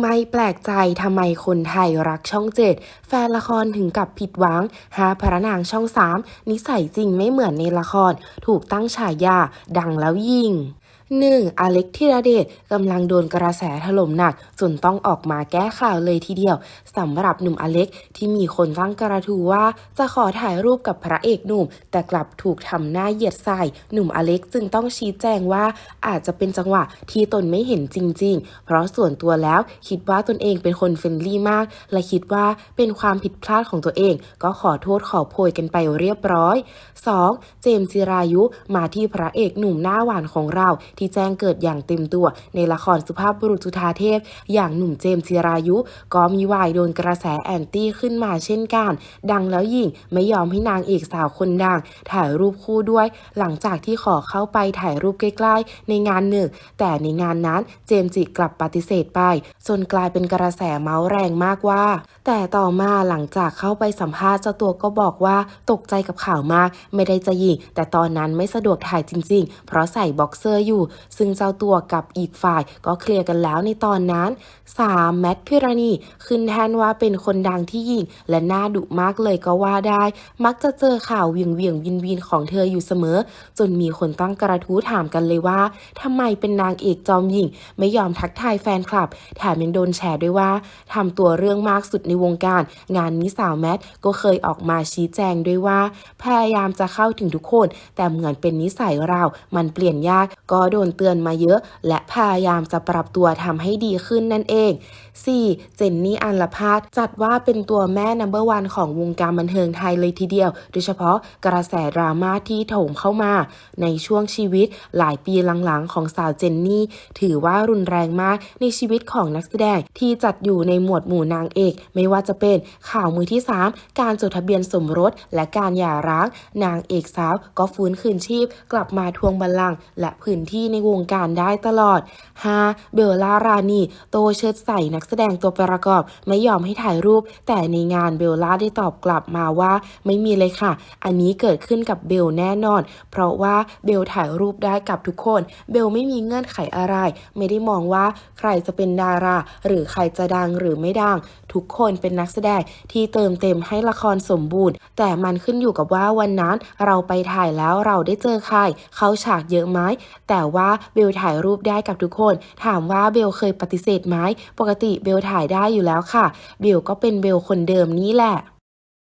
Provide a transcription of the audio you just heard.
ไม่แปลกใจทำไมคนไทยรักช่องเจ็ดแฟนละครถึงกับผิดหวังหาพระนางช่องสามนิสัยจริงไม่เหมือนในละคร ถูกตั้งฉายาดังแล้วยิง 1. อเล็กธีรเดชกำลังโดนกระแสถล่มหนัก จนต้องออกมาแก้ข่าวเลยทีเดียวสำหรับหนุ่มอเล็กที่มีคนตั้งกระทู้ว่า จะขอถ่ายรูปกับพระเอกหนุ่ม แต่กลับถูกทำหน้าเหยียดใส่หนุ่มอเล็กจึงต้องชี้แจงว่าอาจจะเป็นจังหวะที่ตนไม่เห็นจริง ๆ เพราะส่วนตัวแล้วคิดว่าตนเองเป็นคนเฟรนลี่มาก และคิดว่าเป็นความผิดพลาดของตัวเอง ก็ขอโทษขอโพยกันไปเรียบร้อย 2. เจมส์จิรายุมาที่พระเอกหนุ่มหน้าหวานของเราที่ทีแจ้งเกิดอย่างเต็มตัว ในละครสุภาพบุรุษจุธาเทพ อย่างหนุ่มเจมส์จิรายุ ก็มีวายโดนกระแสแอนตี้ขึ้นมาเช่นกัน ดังแล้วยิ่งไม่ยอมให้นางเอกสาวคนดัง ถ่ายรูปคู่ด้วย หลังจากที่ขอเข้าไปถ่ายรูปใกล้ๆ ในงานหนึ่ง แต่ในงานนั้นเจมส์จิกลับปฏิเสธไปจนกลายเป็นกระแสเมาส์แรงมากว่า แต่ต่อมาหลังจากเข้าไปสัมภาษณ์เจ้าตัวก็บอกว่าตกใจกับข่าวมาก ไม่ได้จะยิงแต่ตอนนั้นไม่สะดวกถ่ายจริง ๆ เพราะใส่บ็อกเซอร์อยู่ซึ่งเจ้าตัวกับอีกฝ่ายก็เคลียร์กันแล้วในตอนนั้น 3. แมทพิรานีขึ้นแทนว่าเป็นคนดังที่ยิง และน่าดุมากเลยก็ว่าได้ มักจะเจอข่าวเวียงเวียงวินวินของเธออยู่เสมอ จนมีคนตั้งกระทู้ถามกันเลยว่าทำไมเป็นนางเอกจอมหญิง ไม่ยอมทักทายแฟนคลับ แถมยังโดนแชร์ด้วยว่าทำตัวเรื่องมากสุดในวงการ งานนี้สาวแมทก็เคยออกมาชี้แจงด้วยว่า พยายามจะเข้าถึงทุกคน แต่เหมือนเป็นนิสัยเรา มันเปลี่ยนยากก็โดนเตือนมาเยอะ และพยายามจะปรับตัวทำให้ดีขึ้นนั่นเอง 4. เจนนี่อันลพาดจัดว่าเป็นตัวแม่นัมเบอร์วันของวงการบันเทิงไทยเลยทีเดียว โดยเฉพาะกระแสดราม่าที่โถมเข้ามา ในช่วงชีวิตหลายปีหลังๆ ของสาวเจนนี่ ถือว่ารุนแรงมากในชีวิตของนักแสดงที่จัดอยู่ในหมวดหมู่นางเอก ไม่ว่าจะเป็นข่าวมือที่ 3 การจดทะเบียนสมรสและการหย่าร้าง นางเอกสาวก็ฟื้นคืนชีพ กลับมาทวงบัลลังก์และพื้นที่ที่ในวงการได้ตลอด 5. เบลล่ารานีโตเชิดใส่นักแสดงตัวประกอบไม่ยอมให้ถ่ายรูป แต่ในงานเบลล่าได้ตอบกลับมาว่าไม่มีเลยค่ะ อันนี้เกิดขึ้นกับเบลแน่นอน เพราะว่าเบลถ่ายรูปได้กับทุกคน เบลไม่มีเงื่อนไขอะไร ไม่ได้มองว่าใครจะเป็นดารา หรือใครจะดังหรือไม่ดัง ทุกคนเป็นนักแสดงที่เติมเต็มให้ละครสมบูรณ์ แต่มันขึ้นอยู่กับว่าวันนั้นเราไปถ่ายแล้วเราได้เจอใคร เขาฉากเยอะไหมแต่ว่าเบลถ่ายรูปได้กับทุกคน ถามว่าเบลเคยปฏิเสธไหมปกติเบลถ่ายได้อยู่แล้วค่ะ เบลก็เป็นเบลคนเดิมนี่แหละ